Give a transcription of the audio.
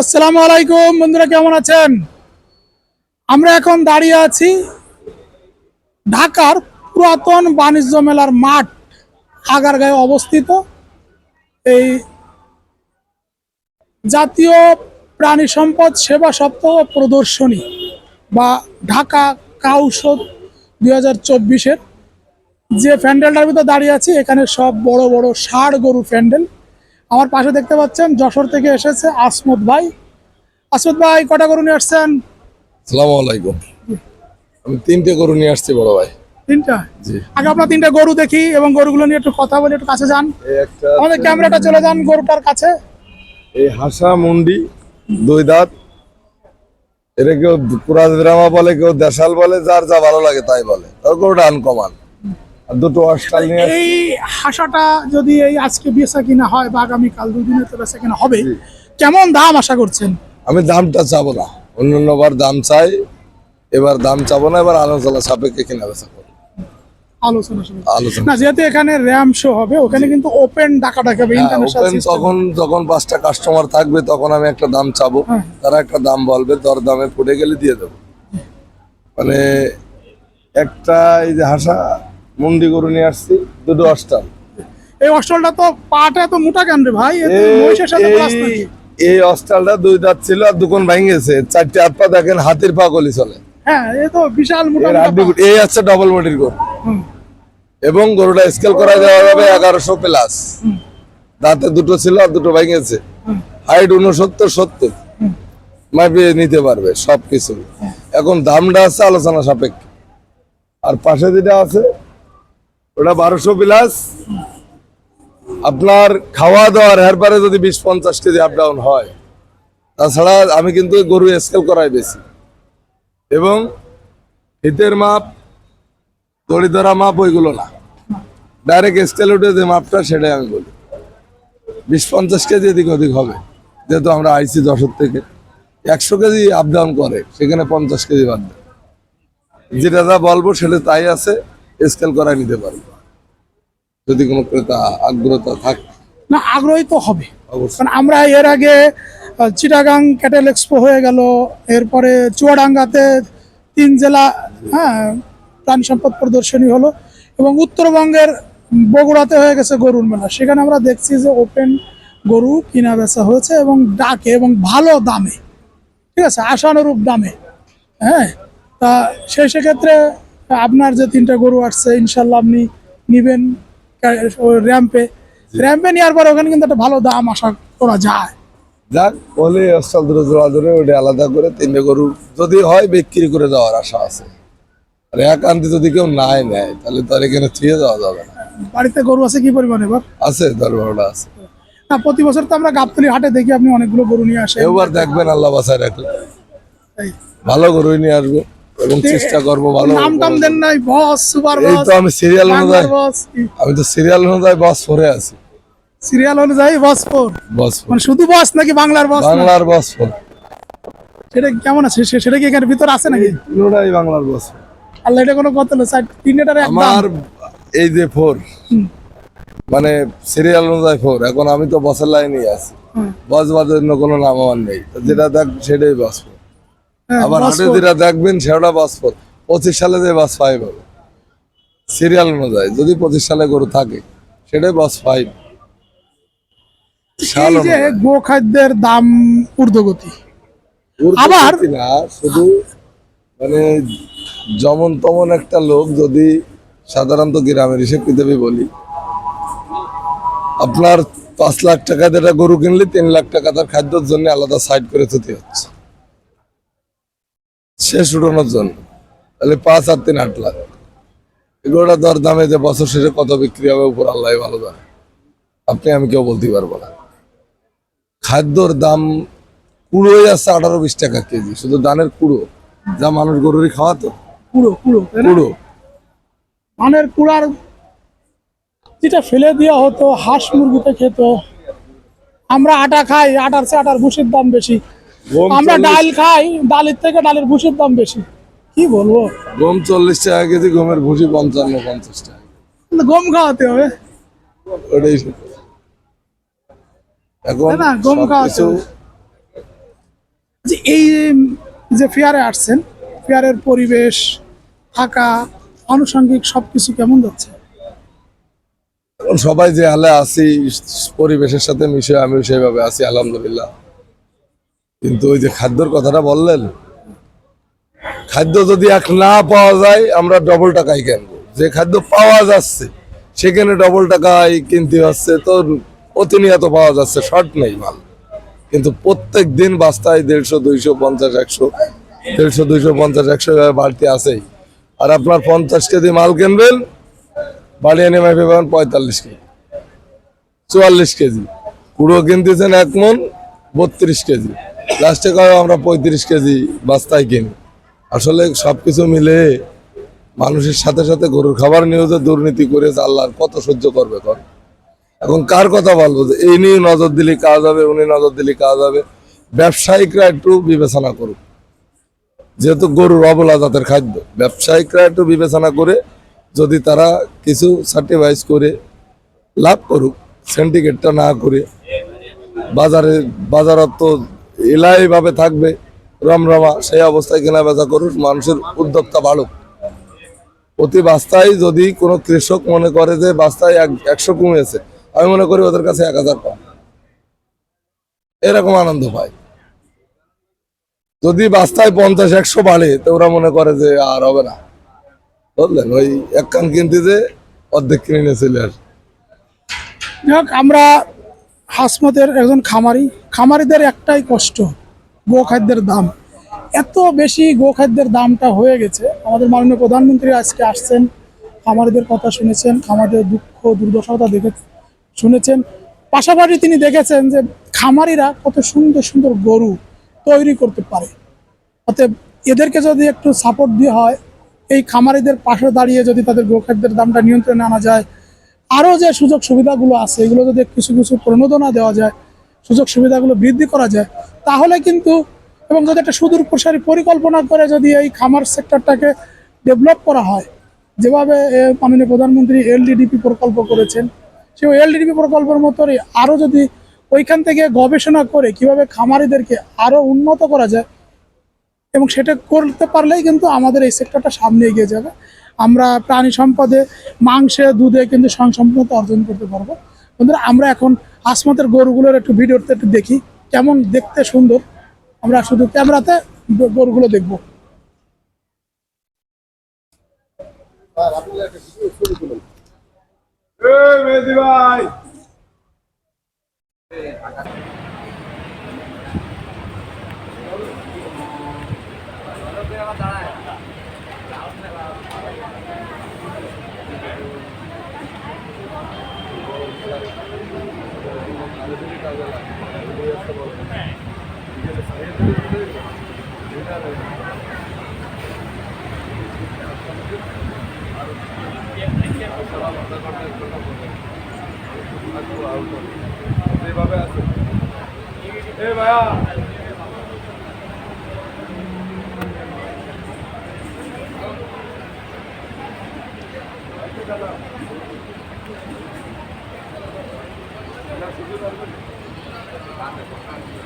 আসসালামু আলাইকুম, বন্ধুরা কেমন আছেন? আমরা এখন দাঁড়িয়ে আছি ঢাকার পুরাতন বাণিজ্য মেলার মাঠ, আগারগাঁয়ে অবস্থিত। এই জাতীয় প্রাণী সম্পদ সেবা সপ্তাহ প্রদর্শনী বা ঢাকা কাউসদ দুই হাজার চব্বিশের যে প্যান্ডেলটার ভিতর দাঁড়িয়ে আছি, এখানে সব বড় বড় ষাড় গরু প্যান্ডেল আমার পাশে দেখতে পাচ্ছেন যশোর থেকে এসেছে আসমত ভাই। আসমত ভাই কটা গরু নিয়ে আসছেন? সালাম আলাইকুম। আমি তিনটে গরু নিয়ে আসছি বড় ভাই। তিনটা? আগে আপনার তিনটা গরু দেখি এবং গরুগুলো নিয়ে একটু কথা বলি একটু কাছে যান। আমাদের ক্যামেরাটা চলে যান গরুটার কাছে। এই হাসা মুন্ডি দুই দাঁত। এটা কেউ ড্রামা বলে কেউ দেশাল বলে যার যা ভালো লাগে তাই বলে। তার গরুটা আনকমান দুটো এই হাসাটা যদি এই আজকে বেচা কিনা হয় বা আগামীকাল দুই দিনে তো বেচা কিনা হবে কেমন দাম আশা করছেন? আমি দামটা চাবো না। অন্যান্যবার দাম চাই এবার দাম চাবো না এবার আলোচনা সাপেক্ষে কিনা বেচা করব। আলোচনা না যেহেতু এখানে র্যাম শো হবে ওখানে কিন্তু ওপেন ডাকা হ্যাঁ, ইন্টারন্যাশনাল তখন যখন পাঁচটা কাস্টমার থাকবে তখন আমি একটা দাম চাবো। হ্যাঁ। তারা একটা দাম বলবে দর দামে পড়ে গেলে দিয়ে দেবো। মানে একটা এই যে হাসা মুন্ডি গরু নিয়ে আসছি দুটো অস্টাল এই অস্টলটা তো পাটা এত মোটা কেন রে ভাই? এই- মহিষের সাথে এই- অস্টালটা দুই দাঁত ছিল আর ভেঙেছে চারটে হাত পা দেখেন হাতির পা গলি চলে। হ্যাঁ এ তো বিশাল মোটা এর মোটা হাড্ডি পা। গুটি- এই আছে ডবল বডির গরু। এবং গরুটা স্কেল করা যাওয়া যাবে এগারোশো প্লাস দাঁতে দুটো ছিল আর দুটো ভেঙেছে হাইট উনসত্তর সত্তর। নিতে পারবে সব কিছু এখন দামটা আছে আলোচনা সাপেক্ষে। আর পাশে যেটা আছে ওটা বারোশো প্লাস। আপনার খাওয়া দাওয়ার এরপরে যদি বিশ পঞ্চাশ কেজি আপ ডাউন হয়, তাছাড়া আমি কিন্তু গরু স্কেল করাই বেশি। এবং হিতের মাপ দড়ি ধরা মাপ ওইগুলো না। ডাইরেক্ট স্কেল উঠে যে মাপটা সেটাই আমি বলি। বিশ পঞ্চাশ কেজি এদিক ওদিক হবে। যেহেতু আমরা আইসি দশর থেকে। একশো কেজি আপ ডাউন করে, সেখানে পঞ্চাশ কেজি বাদ দেয়। যেটা যা বলব সেটা তাই আছে। স্কেল করাই নিতে পারি। যদি কোনো ক্রেতা আগ্রহতা থাকে। না আগ্রহী তো হবে। কারণ আমরা এর আগে চিটাগাং ক্যাটেল এক্সপো হয়ে গেল এরপরে চুয়াডাঙ্গাতে তিন জেলা হ্যাঁ প্রাণ সম্পদ প্রদর্শনী হলো এবং উত্তরবঙ্গের বগুড়াতে হয়ে গেছে গরুর মেলা। সেখানে আমরা দেখছি যে ওপেন গরু কিনা বেচা হয়েছে এবং ডাকে এবং ভালো দামে ঠিক আছে আশানুরূপ দামে হ্যাঁ তা সেই সেক্ষেত্রে আপনার যে তিনটা গরু আসছে ইনশাল্লাহ আপনি নিবেন র্যাম্পে র্যাম্পে নেওয়ার পরে ওখানে কিন্তু একটা ভালো দাম আশা করা যায়। যাক বলে অস্টাল ধরে জোড়া ধরে ওটা আলাদা করে তিনটে গরু যদি হয় বিক্রি করে দেওয়ার আশা আছে। আর একান্তে যদি কেউ নাই নেয় তাহলে তার এখানে থুয়ে দেওয়া যাবে না। বাড়িতে গরু আছে কি পরিমাণ এবার আছে দশ বারোটা আছে। না প্রতি বছর তো আমরা গাবতলি হাটে দেখি আপনি অনেকগুলো গরু নিয়ে আসেন। এবার দেখবেন আল্লাহ বাসায় রাখলে। ভালো গরুই নিয়ে আসব। এবং চেষ্টা করব ভালো নাম টাম দেন নাই বস সুপার এই বস তো আমি সিরিয়াল অনুযায়ী আমি তো সিরিয়াল অনুযায়ী বস ফোরে আছি। সিরিয়াল অনুযায়ী বস ফোর বস মানে শুধু বস নাকি বাংলার বস বাংলার বস ফোর সেটা কেমন আছে? সেটা কি এখানে ভিতর আছে নাকি? পুরোটাই বাংলার বস আল্লাহ এটা কোনো কত হলো স্যার তিনটার এক দাম আমার এই যে ফোর মানে সিরিয়াল অনুযায়ী ফোর এখন আমি তো বসের লাইনেই আছি। বস বাদের অন্য কোনো নাম আমার নেই। যেটা দেখ সেটাই বস আবার বস হাটে যেটা দেখবেন সেটা বাস ফোর পঁচিশ সালে যে বাস ফাইভ হবে সিরিয়াল অনুযায়ী যদি পঁচিশ সালে গরু থাকে সেটাই বাস ফাইভ এই যে অনুযায়ী। খাদ্যের দাম ঊর্ধ্বগতি। আবার- শুধু মানে যেমন তেমন একটা লোক যদি সাধারণত গ্রামের হিসেব কিতাবে বলি আপনার পাঁচ লাখ টাকা যেটা গরু কিনলে তিন লাখ টাকা তার খাদ্যের জন্য আলাদা সাইড করে থতে হচ্ছে। শেষ উঠানোর জন্য। তাহলে পাঁচ আর তিন আট লাখ। এগুলোটা দর দামে যে বছর শেষে কত বিক্রি হবে উপর আল্লাহ ভালো জানে। আপনি আমি কেউ বলতে পারব না। খাদ্যর দাম কুড়োই আছে আঠারো বিশ টাকা কেজি। শুধু ধানের কুড়ো। যা মানুষ গরুরই খাওয়াতো পুরো পুরো তাই কুড়ো। ধানের কুড়ার যেটা ফেলে দেওয়া হতো হাঁস মুরগিতে খেত। আমরা আটা খাই আটার চেয়ে আটার ভুষির দাম বেশি। আমরা ডাল খাই ডালের থেকে ডালের ভুষির দাম বেশি। কি বলব? গম চল্লিশ টাকা কেজি গমের ভুসি পঞ্চান্ন পঞ্চাশ টাকা গম খাওয়াতে হবে। ওটাই সত্যি। এখন না? গম খাওয়াতে যে এই যে ফেয়ারে আসছেন ফেয়ারের পরিবেশ থাকা আনুষঙ্গিক সব কিছু কেমন যাচ্ছে? সবাই যে হালে আছি পরিবেশের সাথে মিশে আমিও সেইভাবে আছি আলহামদুলিল্লাহ। কিন্তু ওই যে খাদ্যর কথাটা বললেন, খাদ্য যদি এক না পাওয়া যায়, আমরা ডবল টাকায় কিনবো। যে খাদ্য পাওয়া যাচ্ছে, সেখানে ডবল টাকায় কিনতে হচ্ছে, তো অতিনিয়ত পাওয়া যাচ্ছে, শর্ট নেই মাল। কিন্তু প্রত্যেক দিন বাস্তায় দেড়শো, দুইশো, পঞ্চাশ, একশো, দেড়শো, দুইশো, পঞ্চাশ, একশো বাড়তি আছেই। আর আপনার পঞ্চাশ কেজি মাল কিনবেন বাড়িয়ে নেমে পাবেন পঁয়তাল্লিশ কেজি, চুয়াল্লিশ কেজি। কুড়ো কিনতেছেন এক মন বত্রিশ কেজি। লাস্টে কয় আমরা পঁয়ত্রিশ কেজি বাস্তায় কিনি। আসলে সবকিছু মিলে মানুষের সাথে সাথে গরুর খাবার নিয়েও যে দুর্নীতি করে আল্লাহর কত সহ্য করবে কর? এখন কার কথা বলব যে এই নিয়ে নজর দিলে কাজ হবে, উনি নজর দিলে কাজ হবে। ব্যবসায়িকরা একটু বিবেচনা করুক। যেহেতু গরুর অবলা জাতের খাদ্য, ব্যবসায়িকরা একটু বিবেচনা করে যদি তারা কিছু সার্টিফাইজ করে লাভ করুক সিন্ডিকেটটা না করে, বাজারে, বাজারত এলাইভাবে থাকবে, রমরমা, সেই অবস্থায় কেনা বেচা করুক, মানুষের উদ্যোক্তা বাড়ুক। প্রতি বাস্তায় যদি কোনো কৃষক মনে করে যে বাস্তায় এক- একশো কমেছে আমি মনে করি ওদের কাছে এক হাজার কম। এরকম আনন্দ পায়। যদি বাস্তায় পঞ্চাশ, একশো বাড়ে, তো ওরা মনে করে যে আর হবে না। বুঝলেন? ওই এক কান কিনতে যে অর্ধেক কিনে নিয়ে চলে আসে। আমরা হাসমতের একজন খামারি, খামারিদের একটাই কষ্ট, গোখাদ্যের দাম। এত বেশি গোখাদ্যের দামটা হয়ে গেছে। আমাদের মাননীয় প্রধানমন্ত্রী আজকে আসছেন, খামারিদের কথা শুনেছেন, খামারিদের দুঃখ, দুর্দশাটা দেখে শুনেছেন। পাশাপাশি তিনি দেখেছেন যে খামারিরা কত সুন্দর সুন্দর গরু তৈরি করতে পারে। অতএব এদেরকে যদি একটু সাপোর্ট দিয়ে হয়, এই খামারিদের পাশে দাঁড়িয়ে যদি তাদের গোখাদ্যের দামটা নিয়ন্ত্রণে আনা যায় আরও যে সুযোগ সুবিধাগুলো আছে, এগুলো যদি কিছু কিছু প্রণোদনা দেওয়া যায়, সুযোগ সুবিধাগুলো বৃদ্ধি করা যায়, তাহলে কিন্তু এবং যদি একটা সুদূর প্রসারী পরিকল্পনা করে যদি এই খামার সেক্টরটাকে ডেভেলপ করা হয়, যেভাবে মাননীয় প্রধানমন্ত্রী এলডিডিপি প্রকল্প করেছেন, সেই এলডিডিপি প্রকল্পের মতোই আরও যদি ওইখান থেকে গবেষণা করে কীভাবে খামারিদেরকে আরও উন্নত করা যায়, এবং সেটা করতে পারলেই কিন্তু আমাদের এই সেক্টরটা সামনে এগিয়ে যাবে। আমরা প্রাণী সম্পদে, মাংসে, দুধে কিন্তু সংসম্পন্নতা অর্জন করতে পারব। বন্ধুরা, আমরা এখন আসমাতের গরুগুলোর একটু ভিডিওতে একটু দেখি, কেমন দেখতে সুন্দর। আমরা শুধু ক্যামেরাতে গরুগুলো দেখব। ভাই। যেভাবে আছে এ ভাইয়া Gracias. Thank you.